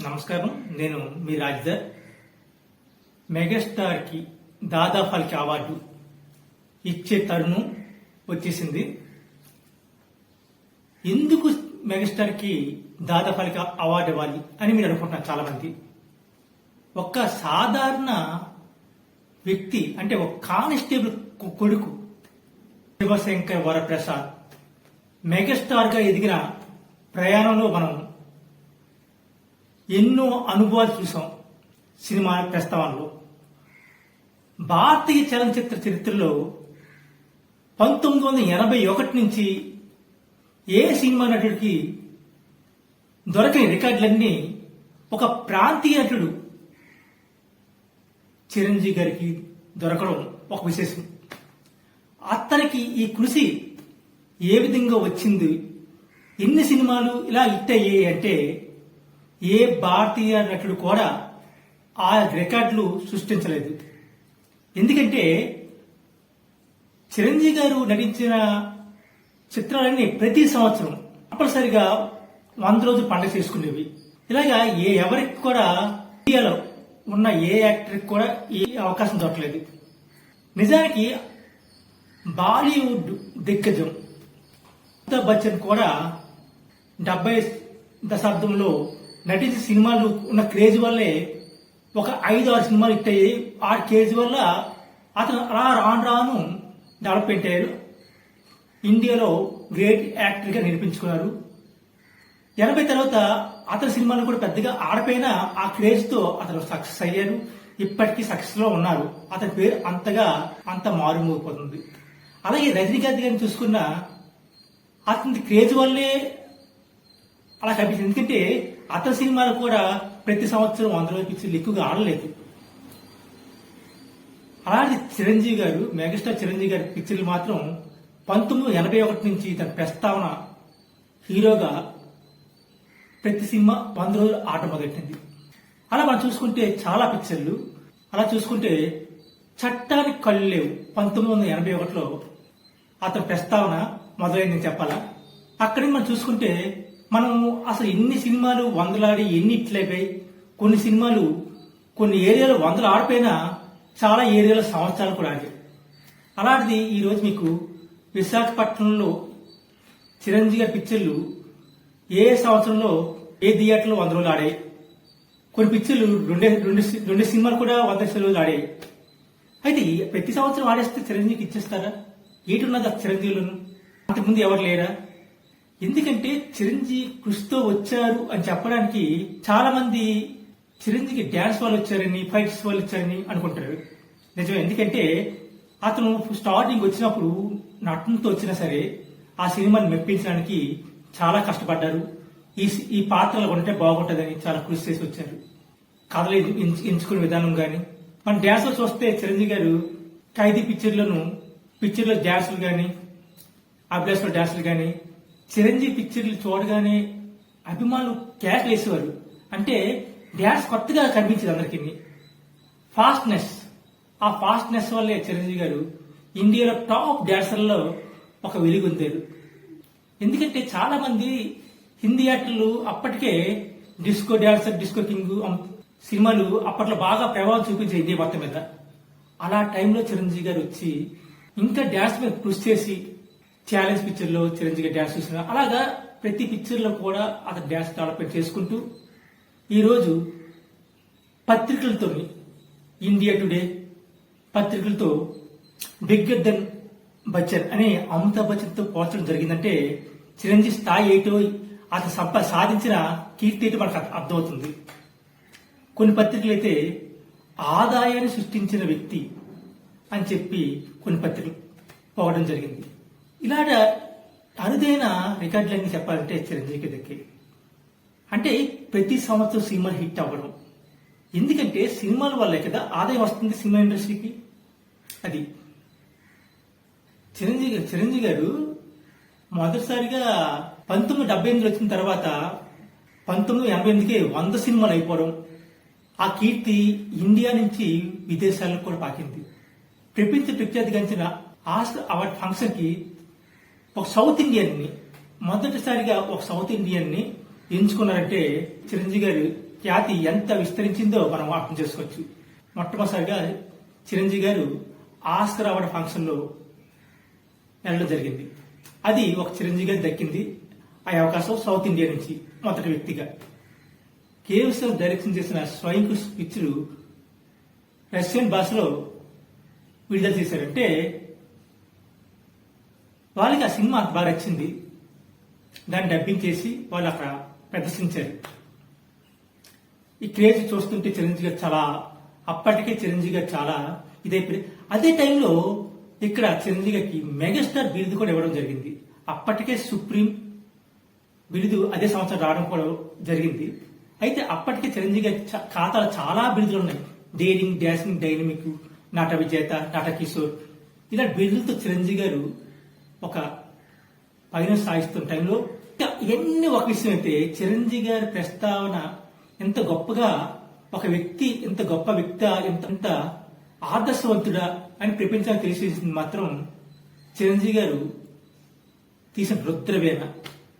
నమస్కారం. నేను మీ రాజ్దర్. మెగాస్టార్కి దాదా ఫల్కి అవార్డు ఇచ్చే తరుణం వచ్చేసింది. ఎందుకు మెగాస్టార్కి దాదా ఫల్కి అవార్డు ఇవ్వాలి అని మీరు అనుకుంటున్నారు చాలామంది. ఒక సాధారణ వ్యక్తి అంటే ఒక కానిస్టేబుల్ కొడుకు శివశంకర్ వరప్రసాద్ మెగాస్టార్గా ఎదిగిన ప్రయాణంలో మనం ఎన్నో అనుభవాలు చూసాం సినిమా ప్రస్తావనలో. భారతీయ చలనచిత్ర చరిత్రలో పంతొమ్మిది వందల ఎనభై ఒకటి నుంచి ఏ సినిమా నటుడికి దొరకని రికార్డులన్నీ ఒక ప్రాంతీయ నటుడు చిరంజీవి గారికి దొరకడం ఒక విశేషం. అతనికి ఈ కృషి ఏ విధంగా వచ్చింది? ఎన్ని సినిమాలు ఇలా హిట్ అయ్యాయి అంటే ఏ భారతీయ నటుడు కూడా ఆ రికార్డులు సృష్టించలేదు. ఎందుకంటే చిరంజీవి గారు నటించిన చిత్రాలన్నీ ప్రతి సంవత్సరం తప్పనిసరిగా వంద రోజులు పండుగ చేసుకునేవి. ఇలాగా ఏ ఎవరికి కూడా ఇండియాలో ఉన్న ఏ యాక్టర్కి కూడా ఈ అవకాశం దొరకలేదు. నిజానికి బాలీవుడ్ దిగ్గజం అమితాబ్ బచ్చన్ కూడా డెబ్బై దశాబ్దంలో నటించిన సినిమాలు ఉన్న క్రేజ్ వల్లే ఒక ఐదు ఆరు సినిమాలు హిట్ అయ్యాయి. ఆ క్రేజ్ వల్ల అతను అలా రాను రాను డెవలప్మెంట్ ఇండియాలో గ్రేట్ యాక్టర్గా నిరూపించుకున్నారు. ఎనభై తర్వాత అతని సినిమాలు కూడా పెద్దగా ఆడపోయినా ఆ క్రేజ్తో అతను సక్సెస్ అయ్యారు. ఇప్పటికీ సక్సెస్లో ఉన్నారు. అతని పేరు అంతగా అంత మారుమోగిపోతుంది. అలాగే రజనీకాంత్ గారిని చూసుకున్న అతని క్రేజ్ వల్లే అలా కనిపించింది. ఎందుకంటే అతని సినిమాలు కూడా ప్రతి సంవత్సరం వంద రోజుల పిక్చర్లు ఎక్కువగా ఆడలేదు. అలాంటి చిరంజీవి గారు మెగాస్టార్ చిరంజీవి గారి పిక్చర్లు మాత్రం పంతొమ్మిది వందల ఎనభై ఒకటి నుంచి తన ప్రస్తావన హీరోగా ప్రతి సినిమా వంద రోజులు ఆట మొదలెట్టింది. అలా మనం చూసుకుంటే చాలా పిక్చర్లు. అలా చూసుకుంటే చట్టానికి కళ్ళు లేవు. పంతొమ్మిది వందల ఎనభై ఒకటిలో అతని ప్రస్తావన మొదలైందని చెప్పాలా? అక్కడి మనం చూసుకుంటే మనం అసలు ఎన్ని సినిమాలు వందలాడి ఎన్ని ఇట్లయిపోయి కొన్ని సినిమాలు కొన్ని ఏరియాలో వందలు ఆడిపోయినా చాలా ఏరియాలో సంవత్సరాలు కూడా ఆడాయి అలాంటిది ఈరోజు మీకు విశాఖపట్నంలో చిరంజీవి గారి పిక్చర్లు ఏ సంవత్సరంలో ఏ థియేటర్లో వంద రోజులు ఆడాయి? కొన్ని పిక్చర్లు రెండు రెండు సినిమాలు కూడా వంద రోజులు ఆడాయి. అయితే ప్రతి సంవత్సరం ఆడేస్తే చిరంజీవికి ఇచ్చేస్తారా? ఏటి ఉన్నది ఆ చిరంజీవులను? అంతకుముందు ఎవరు లేరా? ఎందుకంటే చిరంజీవి కృషితో వచ్చారు అని చెప్పడానికి చాలా మంది చిరంజీవికి డ్యాన్స్ వాళ్ళు వచ్చారని ఫైట్స్ వాళ్ళు వచ్చారని అనుకుంటారు. నిజమే ఎందుకంటే అతను స్టార్టింగ్ వచ్చినప్పుడు నటనతో వచ్చినా సరే ఆ సినిమాని మెప్పించడానికి చాలా కష్టపడ్డారు. ఈ ఈ పాత్రలు కొంటే బాగుంటుందని చాలా కృషి చేసి వచ్చారు. కథలు ఎంచు- ఎంచుకునే విధానం కానీ మన డ్యాన్స్లో చూస్తే చిరంజీవి గారు ఖైదీ పిక్చర్లను పిక్చర్లో డ్యాన్సులు కానీ అభ్యాసంలో డ్యాన్సులు కానీ చిరంజీవి పిక్చర్లు చూడగానే అభిమానులు క్యాష్ వేసేవారు. అంటే డ్యాన్స్ కొత్తగా కనిపించింది అందరికీ. ఫాస్ట్నెస్. ఆ ఫాస్ట్నెస్ వల్లే చిరంజీవి గారు ఇండియాలో టాప్ డ్యాన్సర్లో ఒక వెలుగొందారు ఎందుకంటే చాలా మంది హిందీ యాక్టర్లు అప్పటికే డిస్కో డాన్సర్ డిస్కో కింగ్ సినిమాలు అప్పట్లో బాగా ప్రభావం చూపించే ఇండియా మొత్తం మీద. అలా టైంలో చిరంజీవి గారు వచ్చి ఇంకా డ్యాన్స్ మీద కృషి చేసి ఛాలెంజ్ పిక్చర్లో చిరంజీవి డాన్స్ చూసిన అలాగా ప్రతి పిక్చర్లో కూడా అతను డాన్స్ డెవలప్మెంట్ చేసుకుంటూ ఈరోజు పత్రికలతో ఇండియా టుడే పత్రికలతో బిగ్గర్ దెన్ బచ్చన్ అనే అమితాబ్ బచ్చన్తో పోల్చడం జరిగిందంటే చిరంజీవి స్థాయి ఏటో అతను సంప సాధించిన కీర్తి ఏంటో మనకు అర్థమవుతుంది. కొన్ని పత్రికలు అయితే ఆదాయాన్ని సృష్టించిన వ్యక్తి అని చెప్పి కొన్ని పత్రికలు పోవడం జరిగింది. ఇలాంటి అరుదైన రికార్డులన్నీ చెప్పాలంటే చిరంజీవి దక్కి. అంటే ప్రతి సంవత్సరం సినిమాలు హిట్ అవ్వడం. ఎందుకంటే సినిమాల వల్లే కదా ఆదాయం వస్తుంది సినిమా ఇండస్ట్రీకి. అది. చిరంజీవి చిరంజీవి గారు మొదటిసారిగా పంతొమ్మిది డెబ్బై ఎనిమిది వచ్చిన తర్వాత పంతొమ్మిది ఎనభై ఎనిమిదికి వంద సినిమాలు అయిపోవడం. ఆ కీర్తి ఇండియా నుంచి విదేశాలకు కూడా పాకింది. ప్రపంచ ప్రఖ్యాతిగాంచిన ఆస్ట్ అవార్డ్ ఫంక్షన్కి ఒక సౌత్ ఇండియన్ని మొదటిసారిగా ఒక సౌత్ ఇండియన్ని ఎంచుకున్నారంటే చిరంజీవి గారు ఖ్యాతి ఎంత విస్తరించిందో మనం అర్థం చేసుకోవచ్చు. మొట్టమొదటిసారిగా చిరంజీవి గారు ఆస్కర్ అవార్డు ఫంక్షన్లో వెళ్ళడం జరిగింది. అది ఒక చిరంజీవి గారికి దక్కింది. ఆ అవకాశం సౌత్ ఇండియా నుంచి మొదటి వ్యక్తిగా. కేఎస్ఎఫ్ డైరెక్షన్ చేసిన స్వయంకు పిక్చర్ రష్యన్ భాషలో విడుదల చేశారంటే వాళ్ళకి ఆ సినిమా బాగా నచ్చింది. దాన్ని డబ్బింగ్ చేసి వాళ్ళు అక్కడ ప్రదర్శించారు. ఈ క్రేజ్ చూస్తుంటే చిరంజీవి గారు చాలా అప్పటికే చిరంజీవి గారు చాలా ఇదైపోయి అదే టైంలో ఇక్కడ చిరంజీవి గారికి మెగాస్టార్ బిరుదు కూడా ఇవ్వడం జరిగింది. అప్పటికే సుప్రీం బిరుదు అదే సంవత్సరం రావడం కూడా జరిగింది. అయితే అప్పటికే చిరంజీవి గారి ఖాతాలో చాలా బిరుదులు ఉన్నాయి. డేరింగ్ డాషింగ్ డైనమిక్ నాట విజేత నాట కిషోర్. ఇలాంటి బిరుదులతో చిరంజీవి గారు ఒక పైన సాగిస్తున్న టైంలో ఇవన్నీ ఒక విషయం అయితే చిరంజీవి గారి ప్రస్తావన ఎంత గొప్పగా ఒక వ్యక్తి ఎంత గొప్ప వ్యక్తి ఎంత ఆదర్శవంతుడా అని ప్రపంచానికి తెలిసేసింది మాత్రం చిరంజీవి గారు తీసిన రుద్రవేణ.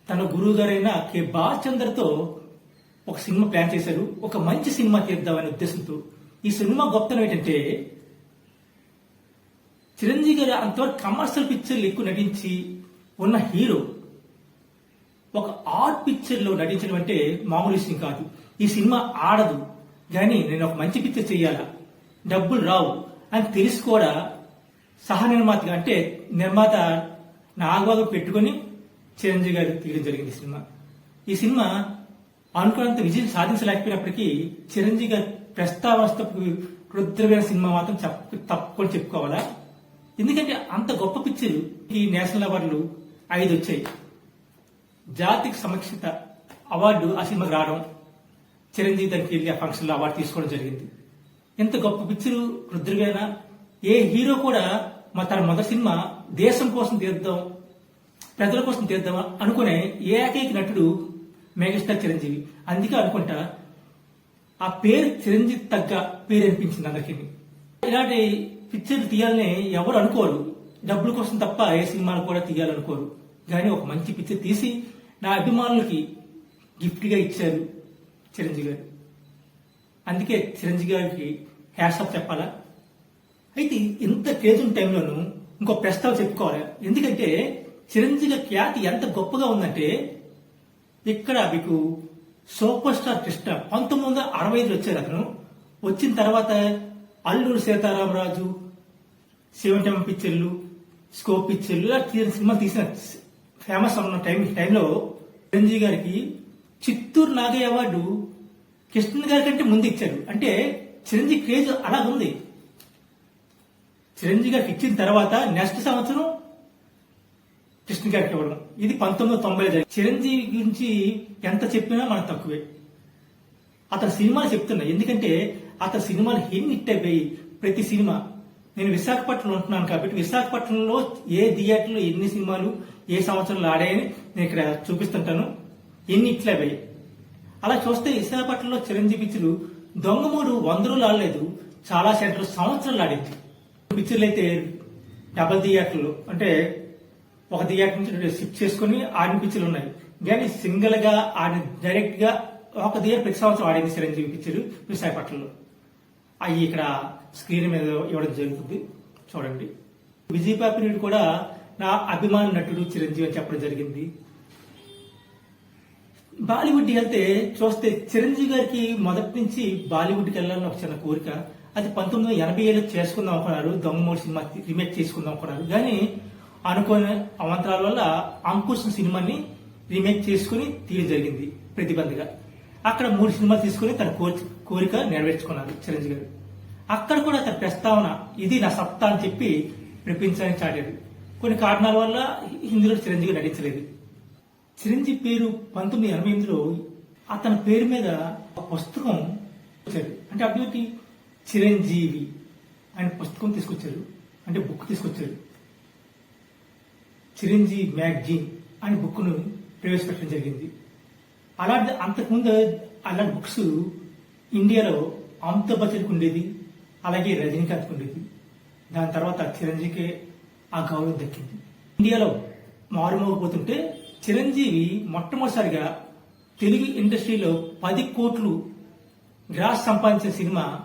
తన గురువు గారైన కె. బాలచంద్రతో ఒక సినిమా ప్లాన్ చేశారు. ఒక మంచి సినిమా తీద్దామనే ఉద్దేశంతో. ఈ సినిమా గొప్పతనం ఏంటంటే చిరంజీవి గారు అంతవరకు కమర్షియల్ పిక్చర్లు ఎక్కువ నటించి ఉన్న హీరో ఒక ఆర్ట్ పిక్చర్లో నటించడం అంటే మామూలు విషయం కాదు. ఈ సినిమా ఆడదు. కానీ నేను ఒక మంచి పిక్చర్ చేయాలా? డబ్బులు రావు. అని తెలిసి కూడా సహ నిర్మాతగా అంటే నిర్మాత నాగబాబు పెట్టుకొని చిరంజీవి గారు తీయడం జరిగింది సినిమా. ఈ సినిమా అనుకున్నంత విజయం సాధించలేకపోయినప్పటికీ చిరంజీవి గారి ప్రస్తావనకు రుద్రమైన సినిమా మాత్రం చెప్ప తప్పకుండా చెప్పుకోవాలా? ఎందుకంటే అంత గొప్ప పిక్చర్ ఈ నేషనల్ అవార్డులు ఐదు వచ్చాయి. జాతికి సమక్షిత అవార్డు ఆ సినిమాకి రావడం చిరంజీవి దానికి వెళ్ళి ఆ ఫంక్షన్లో అవార్డు తీసుకోవడం జరిగింది. ఎంత గొప్ప పిక్చరు రుద్రవేణ ఏ హీరో కూడా మా తన మొదటి సినిమా దేశం కోసం తీద్దాం ప్రజల కోసం తీద్దాం అనుకునే ఏకైక నటుడు మెగాస్టార్ చిరంజీవి. అందుకే అనుకుంటా ఆ పేరు చిరంజీవి తగ్గ పేరు అనిపించింది అందరికీ. ఇలాంటి పిక్చర్లు తీయాలని ఎవరు అనుకోరు. డబ్బుల కోసం తప్ప ఏ సినిమాలు కూడా తీయాలనుకోరు. కానీ ఒక మంచి పిక్చర్ తీసి నా అభిమానులకి గిఫ్ట్గా ఇచ్చారు చిరంజీవి గారు. అందుకే చిరంజీవి గారికి హ్యాట్సాప్ చెప్పాలా? అయితే ఇంత క్రేజ్ ఉన్న టైంలోనూ ఇంకో ప్రస్తావన చెప్పుకోవాలి? ఎందుకంటే చిరంజీవి ఖ్యాతి ఎంత గొప్పగా ఉందంటే ఇక్కడ మీకు సూపర్ స్టార్ కృష్ణ పంతొమ్మిది వందల అరవై ఐదులో వచ్చారు అతను వచ్చిన తర్వాత అల్లూరు సీతారామరాజు శివంటమ్మ పిక్చర్లు స్కోప్ పిక్చర్లు ఇలా సినిమా తీసిన ఫేమస్ ఉన్న టైం టైంలో చిరంజీవి గారికి చిత్తూరు నాగయ్య అవార్డు కృష్ణ గారి కంటే ముందు ఇచ్చారు అంటే చిరంజీవి క్రేజ్ అలా ఉంది చిరంజీవి గారికి ఇచ్చిన తర్వాత నెక్స్ట్ సంవత్సరం కృష్ణ గారికి ఇవ్వడం. ఇది పంతొమ్మిది వందల తొంభై ఐదు చిరంజీవి గురించి ఎంత చెప్పినా మనకు తక్కువే. అతను సినిమాలు చెప్తున్నా. ఎందుకంటే అతని సినిమాలు ఎన్ని హిట్ అయిపోయి ప్రతి సినిమా. నేను విశాఖపట్నంలో ఉంటున్నాను కాబట్టి విశాఖపట్నంలో ఏ థియేటర్లో ఎన్ని సినిమాలు ఏ సంవత్సరంలో ఆడాయని నేను ఇక్కడ చూపిస్తుంటాను. ఎన్ని హిట్లు అయిపోయాయి అలా చూస్తే విశాఖపట్నంలో చిరంజీవి పిక్చర్లు దొంగమూడు వంద రోజులు ఆడలేదు. చాలా సెంటర్లు సంవత్సరాలు ఆడింది. పిక్చర్లు అయితే డబల్ థియేటర్లు. అంటే ఒక థియేటర్ నుంచి షిఫ్ట్ చేసుకుని ఆడిన పిక్చర్లు ఉన్నాయి. కానీ సింగిల్గా ఆడిన డైరెక్ట్గా ఒక థియేటర్ ప్రతి సంవత్సరం ఆడింది చిరంజీవి పిక్చర్ విశాఖపట్నంలో. అవి ఇక్కడ స్క్రీన్ మీద ఇవ్వడం జరుగుతుంది. చూడండి. విజయ్ పాపిరెడ్డి కూడా నా అభిమాన నటుడు చిరంజీవి అని చెప్పడం జరిగింది. బాలీవుడ్ వెళ్తే చూస్తే చిరంజీవి గారికి మొదటి నుంచి బాలీవుడ్కి వెళ్ళాలని ఒక చిన్న కోరిక. అది పంతొమ్మిది వందల ఎనభై ఏళ్ళు చేసుకుందాం అనుకున్నారు. దొంగమూడు సినిమా రీమేక్ చేసుకుందాం అనుకున్నారు. కానీ అనుకోని అవంతరాల వల్ల అంకుశ్ సినిమాని రీమేక్ చేసుకుని తీయడం జరిగింది ప్రతిబంధగా. అక్కడ మూడు సినిమాలు తీసుకుని తన కోరిక కోరిక నెరవేర్చుకున్నారు చిరంజీవి గారు. అక్కడ కూడా అతని ప్రస్తావన ఇది నా సత్తా అని చెప్పి ప్రపంచానికి చాటారు కొన్ని కారణాల వల్ల హిందీలో చిరంజీవి నటించలేదు. చిరంజీవి పేరు పంతొమ్మిది ఎనభై ఎనిమిదిలో అతని పేరు మీద ఒక పుస్తకం వచ్చారు. అంటే అటువంటి చిరంజీవి ఆయన పుస్తకం తీసుకొచ్చారు. అంటే బుక్ తీసుకొచ్చారు. చిరంజీవి మ్యాగజీన్ అనే బుక్ను ప్రవేశపెట్టడం జరిగింది. అలాంటి అంతకుముందు అలాంటి బుక్స్ ఇండియాలో అమితాబ్ బచ్చన్కి ఉండేది అలాగే రజనీకాంత్ ఉండేది. దాని తర్వాత చిరంజీవికి ఆ గౌరవం దక్కింది. ఇండియాలో మారుమోగిపోతుంటే చిరంజీవి మొట్టమొదటిసారిగా తెలుగు ఇండస్ట్రీలో పది కోట్లు గ్రాస్ సంపాదించిన సినిమా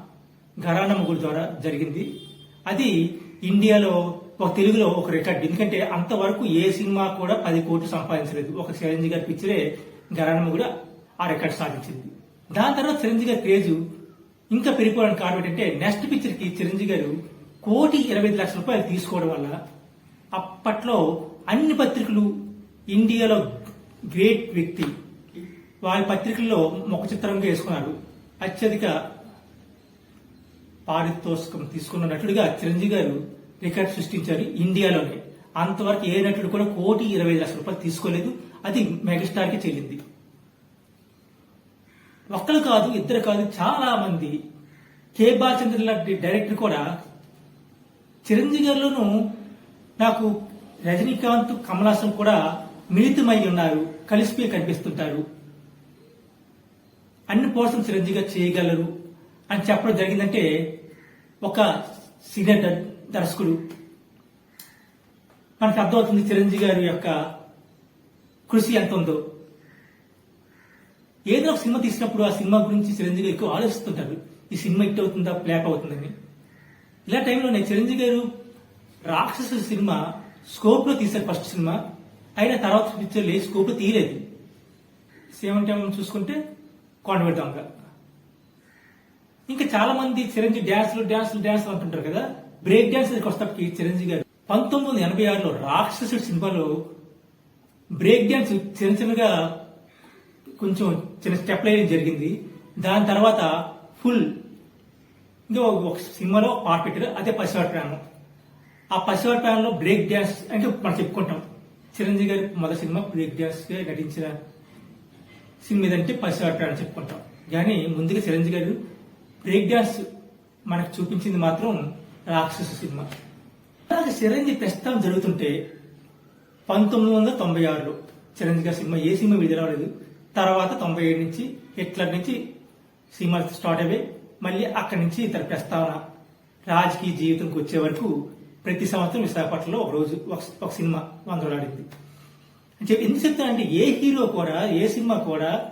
ఘరానా మొగుడు ద్వారా జరిగింది. అది ఇండియాలో ఒక తెలుగులో ఒక రికార్డ్. ఎందుకంటే అంతవరకు ఏ సినిమా కూడా పది కోట్లు సంపాదించలేదు. ఒక చిరంజీవి గారి పిక్చరే ఘరానా మొగుడు ఆ రికార్డ్ సాధించింది. దాని తర్వాత చిరంజీవి గారి క్రేజ్ ఇంకా పెరిగిపోవడానికి కారణం ఏంటంటే నెక్స్ట్ పిక్చర్కి చిరంజీవి గారు కోటి ఇరవై ఐదు లక్షల రూపాయలు తీసుకోవడం వల్ల అప్పట్లో అన్ని పత్రికలు ఇండియాలో గ్రేట్ వ్యక్తి. వారి పత్రికల్లో ముఖ చిత్రంగా వేసుకున్నారు. అత్యధిక పారితోషికం తీసుకున్న నటుడిగా చిరంజీవి గారు రికార్డ్ సృష్టించారు ఇండియాలోనే. అంతవరకు ఏ నటుడు కూడా కోటి ఇరవై ఐదు లక్షల రూపాయలు తీసుకోలేదు. అది మెగాస్టార్కి చెల్లింది. ఒక్కరు కాదు ఇద్దరు కాదు చాలా మంది. కే బాలచంద్ర లాంటి డైరెక్టర్ కూడా చిరంజీవి గారిలోనూ నాకు రజనీకాంత్ కమలాసన్ కూడా మిళితమై ఉన్నారు కలిసిపోయి కనిపిస్తుంటారు. అన్ని పోర్షన్ చిరంజీవి గారు చేయగలరు అని చెప్పడం జరిగిందంటే ఒక సీనియర్ దర్శకుడు. మనకు అర్థమవుతుంది చిరంజీవి గారి యొక్క కృషి ఎంత ఉందో ఏదో ఒక సినిమా తీసినప్పుడు ఆ సినిమా గురించి చిరంజీవి ఎక్కువ ఆలోచిస్తుంటారు ఈ సినిమా హిట్ అవుతుందా ఫ్లాప్ అవుతుందని. ఇలా టైంలో నేను చిరంజీవి గారు రాక్షసు సినిమా స్కోప్లో తీశారు ఫస్ట్ సినిమా. అయినా తర్వాత పిక్చర్ లేదు స్కోప్లో తీయలేదు. సేమ్ టైం చూసుకుంటే కాన్వర్ట్ దొంగ. ఇంకా చాలా మంది చిరంజీవి డ్యాన్స్లు డ్యాన్స్లు డ్యాన్స్లు అంటుంటారు కదా. బ్రేక్ డ్యాన్స్ వస్తాయి చిరంజీవి గారు పంతొమ్మిది వందల ఎనభై ఆరులో రాక్షసుడు సినిమాలో బ్రేక్ డ్యాన్స్ చిన్న చిన్నగా కొంచెం చిన్న స్టెప్ లైన్ జరిగింది. దాని తర్వాత ఫుల్ ఇంకా ఒక- సినిమాలో పాట పెట్టారు. అదే పసివాడి ప్రాణం ఆ పసివాడి ప్రాణంలో బ్రేక్ డ్యాన్స్ అంటే మనం చెప్పుకుంటాం. చిరంజీవి గారి మొదటి సినిమా బ్రేక్ డ్యాన్స్గా నటించిన సినిమా ఏదంటే పసివాడి ప్రాణం చెప్పుకుంటాం. కానీ ముందుగా చిరంజీవి గారు బ్రేక్ డ్యాన్స్ మనకు చూపించింది మాత్రం రాక్షసు సినిమా. అలాగే చిరంజీవి ప్రస్తుతం జరుగుతుంటే పంతొమ్మిది వందల తొంభై ఆరులో చిరంజీవి గారి సినిమా ఏ సినిమా విడుదల అవ్వలేదు. తర్వాత తొంభై ఏడు నుంచి హిట్లర్ నుంచి సినిమా స్టార్ట్ అయ్యాయి మళ్ళీ అక్కడి నుంచి ఇతర ప్రస్తావన రాజకీయ జీవితంకి వచ్చే వరకు ప్రతి సంవత్సరం విశాఖపట్నంలో ఒక రోజు ఒక- ఒక సినిమా వందలాడింది. అని చెప్పి ఎందుకు చెప్తానంటే ఏ హీరో కూడా ఏ సినిమా కూడా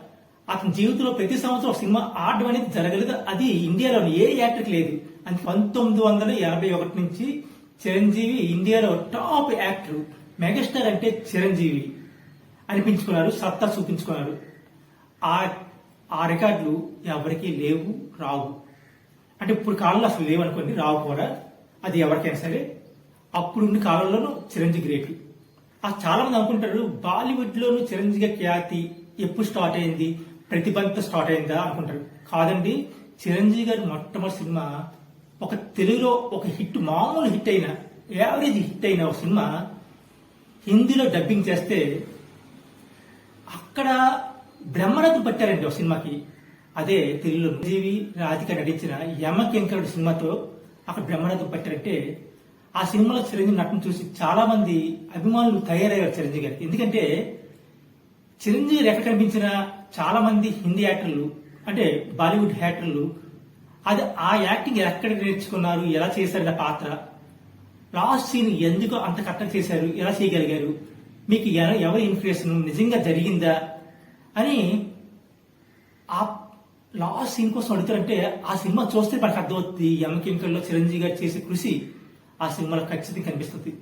అతని జీవితంలో ప్రతి సంవత్సరం ఒక సినిమా ఆడడం అనేది జరగలేదు. అది ఇండియాలో ఏ యాక్టర్కి లేదు. అని పంతొమ్మిది వందల యాభై ఒకటి నుంచి చిరంజీవి ఇండియాలో టాప్ యాక్టర్ మెగాస్టార్ అంటే చిరంజీవి అనిపించుకున్నారు సత్తా చూపించుకున్నారు. ఆ ఆ రికార్డులు ఎవరికీ లేవు రావు. అంటే ఇప్పుడు కాలంలో అసలు లేవనుకోండి రావు కూడా. అది ఎవరికైనా సరే. అప్పుడున్న కాలంలోనూ చిరంజీవి గ్రేట్ ఆ చాలా మంది అనుకుంటారు బాలీవుడ్లోనూ చిరంజీవి ఖ్యాతి ఎప్పుడు స్టార్ట్ అయింది? ప్రతిభంతో స్టార్ట్ అయిందా అనుకుంటారు. కాదండి చిరంజీవి గారి మొట్టమొదటి సినిమా ఒక తెలుగులో ఒక హిట్ మామూలు హిట్ అయిన యావరేజ్ హిట్ అయిన ఒక సినిమా హిందీలో డబ్బింగ్ చేస్తే అక్కడ బ్రహ్మరథం పట్టారండి ఒక సినిమాకి. అదే తెలుగులో జీవి రాధిక నటించిన యమకెంకరుడు సినిమాతో అక్కడ బ్రహ్మరథం పట్టారంటే ఆ సినిమాలో చిరంజీవి నటన చూసి చాలా మంది అభిమానులు తయారయ్యారు చిరంజీవి గారికి. ఎందుకంటే చిరంజీవి ఎక్కడ కనిపించిన చాలా మంది హిందీ యాక్టర్లు అంటే బాలీవుడ్ యాక్టర్లు అది ఆ యాక్టింగ్ ఎక్కడ నేర్చుకున్నారు ఎలా చేశారు ఆ పాత్ర లాస్ట్ సీన్ ఎందుకు అంత కట్ట చేశారు ఎలా చేయగలిగారు మీకు ఎవరు ఎవరి ఇన్ఫ్లుయెన్స్ నిజంగా జరిగిందా అని ఆ లాస్ట్ సీన్ కోసం అడుగుతారంటే ఆ సినిమా చూస్తే మనకు అర్థమవుతుంది యమకింకల్లో చిరంజీవి గారు చేసే కృషి ఆ సినిమాలో ఖచ్చితంగా కనిపిస్తుంది.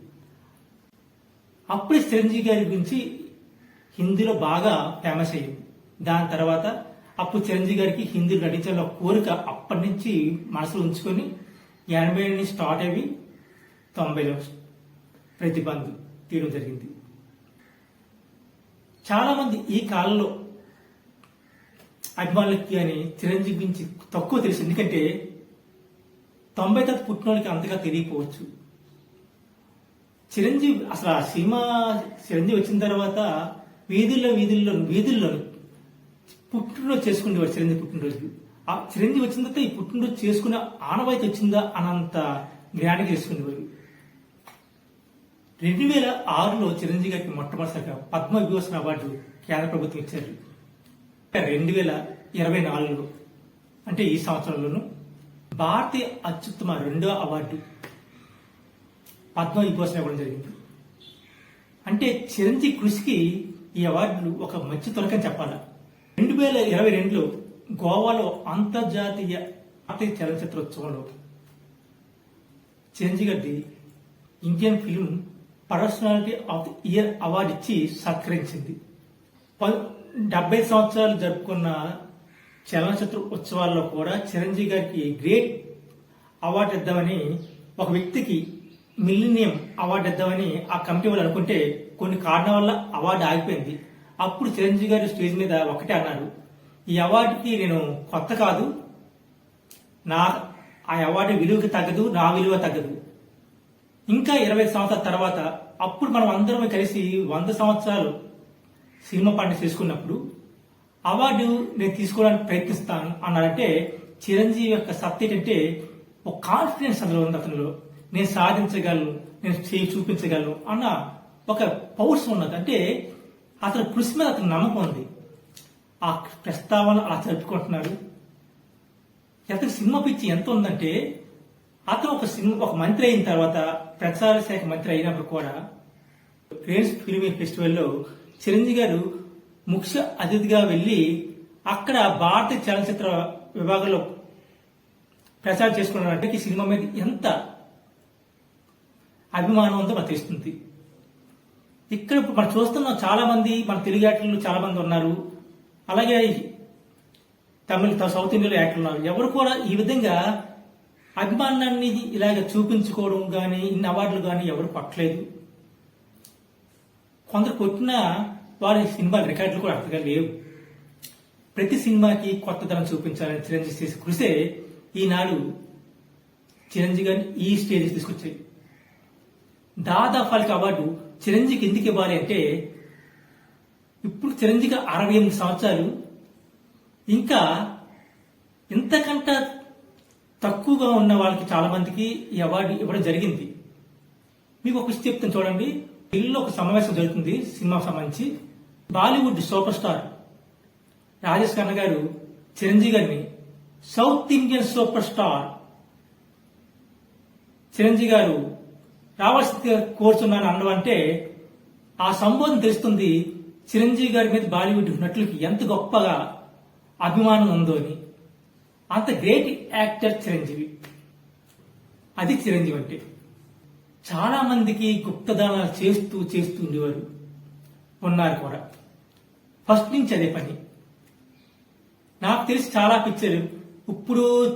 అప్పుడే చిరంజీవి గారి గురించి హిందీలో బాగా ఫేమస్ అయ్యింది. దాని తర్వాత అప్పుడు చిరంజీవి గారికి హిందీలో నటించాలని కోరిక అప్పటి నుంచి మనసులో ఉంచుకొని ఎనభై నుంచి స్టార్ట్ అయ్యి తొంభైలో ప్రతిబంధు తీయడం జరిగింది. చాలా మంది ఈ కాలంలో అభిమానులకి కానీ చిరంజీవి గురించి తక్కువ తెలుసు. ఎందుకంటే తొంభై తర్వాత పుట్టిన వాళ్ళకి అంతగా తెలియకపోవచ్చు. చిరంజీవి అసలు ఆ సినిమా చిరంజీవి వచ్చిన తర్వాత వీధుల్లో వీధుల్లో వీధుల్లో పుట్టినరోజు చేసుకునేవాడు చిరంజీవి పుట్టినరోజు ఆ చిరంజీవి వచ్చిన తర్వాత ఈ పుట్టినరోజు చేసుకునే ఆనవాయితీ వచ్చిందా అనంత గ్రాండ్గా చేసుకునేవారు రెండు వేల ఆరులో చిరంజీవి గారికి మొట్టమొదటిసారిగా పద్మ విభూషణ అవార్డు కేంద్ర ప్రభుత్వం ఇచ్చారు. రెండు వేల ఇరవై నాలుగులో అంటే ఈ సంవత్సరంలోనూ భారతీయ అత్యుత్తమ రెండో అవార్డు పద్మ విభూషణ ఇవ్వడం జరిగింది. అంటే చిరంజీవి కృషికి ఈ అవార్డులు ఒక మంచి తొలకని చెప్పాలి? రెండు వేల ఇరవై రెండులో గోవాలో అంతర్జాతీయ భారతీయ చలనచిత్రోత్సవంలో చిరంజీవి గారి Indian film personality of the year award ఇచ్చి సత్కరించింది. డెబ్బై సంవత్సరాలు జరుపుకున్న చలనచిత్ర ఉత్సవాల్లో కూడా చిరంజీవి గారికి గ్రేట్ అవార్డు ఇద్దామని ఒక వ్యక్తికి మిలినియం అవార్డు ఇద్దామని ఆ కమిటీ వాళ్ళు అనుకుంటే కొన్ని కారణాల వల్ల అవార్డు ఆగిపోయింది. అప్పుడు చిరంజీవి గారు స్టేజ్ మీద ఒకటే అన్నారు ఈ అవార్డుకి నేను కొత్త కాదు. నా ఆ అవార్డు విలువకి తగ్గదు నా విలువ తగ్గదు. ఇంకా ఇరవై సంవత్సరాల తర్వాత అప్పుడు మనం అందరం కలిసి వంద సంవత్సరాలు సినిమా పాటలు చేసుకున్నప్పుడు అవార్డు నేను తీసుకోవడానికి ప్రయత్నిస్తాను అన్నారంటే చిరంజీవి యొక్క సత్త ఏంటంటే ఒక కాన్ఫిడెన్స్ అందులో ఉంది అతనిలో. నేను సాధించగలను నేను చేయి చూపించగలను అన్న ఒక పౌరుషం ఉన్నది. అంటే అతని కృషి మీద అతని నమ్మకం ఉంది. ఆ ప్రస్తావన అలా చెప్పుకుంటున్నాడు అతని సినిమా పిచ్చి ఎంత ఉందంటే అతను ఒక సినిమా ఒక మంత్రి అయిన తర్వాత ప్రచార శాఖ మంత్రి అయినప్పుడు కూడా రేన్స్ ఫిల్మ్ ఫెస్టివల్లో చిరంజీవి గారు ముఖ్య అతిథిగా వెళ్ళి అక్కడ భారతీయ చలనచిత్ర విభాగంలో ప్రచారం చేసుకున్నారంటే ఈ సినిమా మీద ఎంత అభిమానవంతో వర్తిస్తుంది ఇక్కడ ఇప్పుడు మనం చూస్తున్నాం చాలా మంది మన తెలుగు యాక్టర్లు చాలా మంది ఉన్నారు. అలాగే తమిళ సౌత్ ఇండియాలో యాక్టర్లు ఉన్నారు. ఎవరు కూడా ఈ విధంగా అభిమానాన్ని ఇలాగ చూపించుకోవడం కానీ ఇన్ని అవార్డులు కానీ ఎవరు పట్టలేదు. కొందరు కొట్టిన వారి సినిమా రికార్డులు కూడా అంతగా లేవు. ప్రతి సినిమాకి కొత్తదనం చూపించాలని చిరంజీవి చేసే కృషే ఈనాడు చిరంజీవి గారిని ఈ స్టేజ్ తీసుకొచ్చాయి. దాదా ఫాల్క్ అవార్డు చిరంజీవికి ఎందుకు ఇవ్వాలి అంటే ఇప్పుడు చిరంజీవి అరవై ఎనిమిది సంవత్సరాలు ఇంకా ఇంతకంట తక్కువగా ఉన్న వాళ్ళకి చాలా మందికి ఈ అవార్డు ఇవ్వడం జరిగింది. మీకు ఒక చెప్తాను చూడండి. ఢిల్లీలో ఒక సమావేశం జరుగుతుంది సినిమా సంబంధించి. Bollywood super star Rajesh Khanna గారు చిరంజీవి గారిని south Indian super star Chiranjeevi గారు రావాల్సి కోరుతున్నాను అనడం అంటే ఆ సంబోధన తెలుస్తుంది చిరంజీవి గారి మీద బాలీవుడ్ నటులకి ఎంత గొప్పగా అభిమానం ఉందో అని. అంత గ్రేట్ యాక్టర్ చిరంజీవి. అది చిరంజీవి అంటే. చాలా మందికి గుప్తదానాలు చేస్తూ చేస్తూ ఉండేవారు. ఉన్నారు కూడా. ఫస్ట్ నుంచి అదే పని. నాకు తెలిసి చాలా పిక్చర్ ఇప్పుడు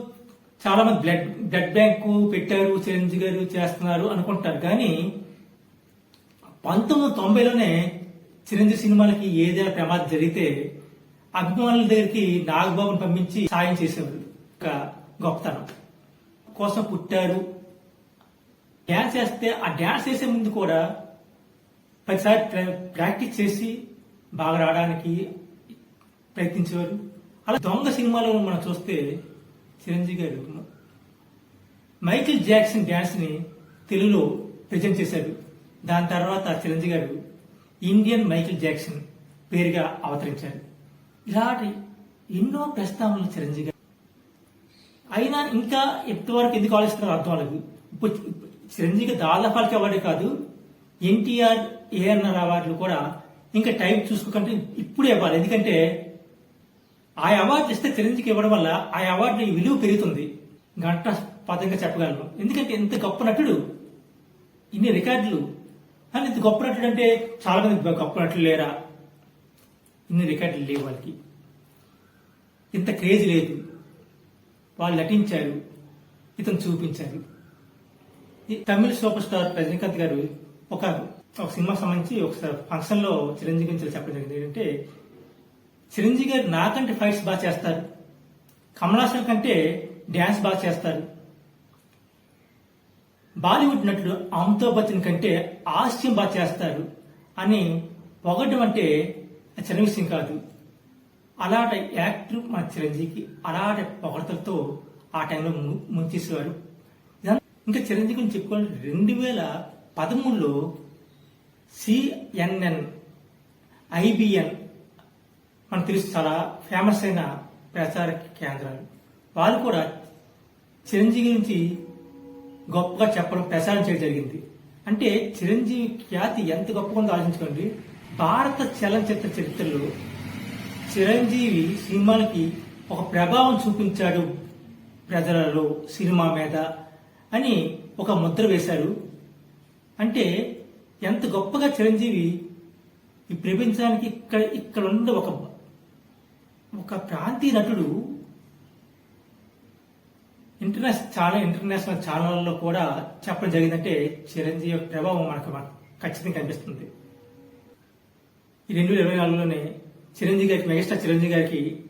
చాలా మంది బ్లడ్ బ్లడ్ బ్యాంకు పెట్టారు చిరంజీవి గారు చేస్తున్నారు అనుకుంటారు. కానీ పంతొమ్మిది తొంభైలోనే చిరంజీవి సినిమాలకి ఏదైనా ప్రమాదం జరిగితే అభిమానుల దగ్గరికి నాగబాబుని పంపించి సాయం చేసేవారు. ఒక గొప్పతనం. కోసం పుట్టారు. డ్యాన్స్ వేస్తే ఆ డ్యాన్స్ చేసే ముందు కూడా పదిసారి ప్రా- ప్రాక్టీస్ చేసి బాగా రావడానికి ప్రయత్నించేవారు. అలా దొంగ సినిమాలో మనం చూస్తే చిరంజీవి గారు మైకిల్ జాక్సన్ డ్యాన్స్ని తెలుగులో ప్రజెంట్ చేశారు. దాని తర్వాత చిరంజీవి గారు ఇండియన్ మైకిల్ జాక్సన్ పేరుగా అవతరించారు. ఇలాంటి ఎన్నో ప్రస్తావనలు చిరంజీవి గారు. అయినా ఇంకా ఎంతవరకు ఎందుకు ఆలోచిస్తున్నారో అర్థం అవ్వలేదు. ఇప్పుడు చిరంజీవి దాదాపాలకి కాదు ఎన్టీఆర్ ఏఎన్ఆర్ అవార్డులు కూడా ఇంకా టైం చూసుకోకంటే ఇప్పుడే ఇవ్వాలి. ఎందుకంటే ఆ అవార్డు ఇస్తే చిరంజీవికి ఇవ్వడం వల్ల ఆ అవార్డు విలువ పెరుగుతుంది. గంట పదంగా చెప్పగలను. ఎందుకంటే ఇంత గొప్ప నటుడు ఇన్ని రికార్డులు. అని ఇంత గొప్ప నటుడు అంటే చాలా మంది గొప్ప నటులు లేరా? ఇన్ని రికార్డులు లేవు వాళ్ళకి. ఇంత క్రేజ్ లేదు. వాళ్ళు నటించారు. ఇతను చూపించారు. ఈ తమిళ సూపర్ స్టార్ రజనీకాంత్ గారు ఒక ఒక సినిమా సంబంధించి ఒకసారి ఫంక్షన్లో చిరంజీవి గురించి చెప్పడం జరిగింది. ఏంటంటే చిరంజీవి గారు నాకంటే ఫైట్స్ బాగా చేస్తారు. కమలాసన్ కంటే డ్యాన్స్ బాగా చేస్తారు. బాలీవుడ్ నటుడు అమితాబ్ బచ్చన్ కంటే ఆస్యం బాగా చేస్తారు అని పొగడం అంటే చిన్న విషయం కాదు. అలాంటి యాక్టర్ మన చిరంజీవికి అలాంటి పొగడతలతో ఆ టైంలో ము- ముంచేసేవారు. ఇంకా చిరంజీవి గురించి చెప్పుకోవాలి రెండు వేల పదమూడులో సిఎన్ఎన్ ఐబిఎన్ మనకు తెలుసు చాలా ఫేమస్ అయిన ప్రచార కేంద్రాలు. వాళ్ళు కూడా చిరంజీవి గురించి గొప్పగా చెప్పడం ప్రచారం చేయడం జరిగింది. అంటే చిరంజీవి ఖ్యాతి ఎంత గొప్పగా ఉందో ఆలోచించుకోండి. భారత చలనచిత్ర చరిత్రలో చిరంజీవి సినిమాలకి ఒక ప్రభావం చూపించాడు ప్రజలలో సినిమా మీద. అని ఒక ముద్ర వేశారు. అంటే ఎంత గొప్పగా చిరంజీవి ఈ ప్రపంచానికి ఇక్కడ ఇక్కడ ఉన్న ఒక ఒక ప్రాంతీయ నటుడు ఇంటర్నేషనల్ చాలా ఇంటర్నేషనల్ ఛానళ్ళలో కూడా చెప్పడం జరిగిందంటే చిరంజీవి ప్రభావం మనకు ఖచ్చితంగా కనిపిస్తుంది. ఈ రెండు వేల ఇరవై నాలుగులోనే చిరంజీవి గారికి మెగాస్టార్ చిరంజీవి గారికి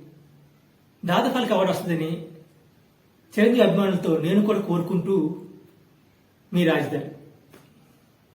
దాదాఫాలకు అవార్డు వస్తుందని చిరంజీవి అభిమానులతో నేను కూడా కోరుకుంటూ మీ రాజధాని.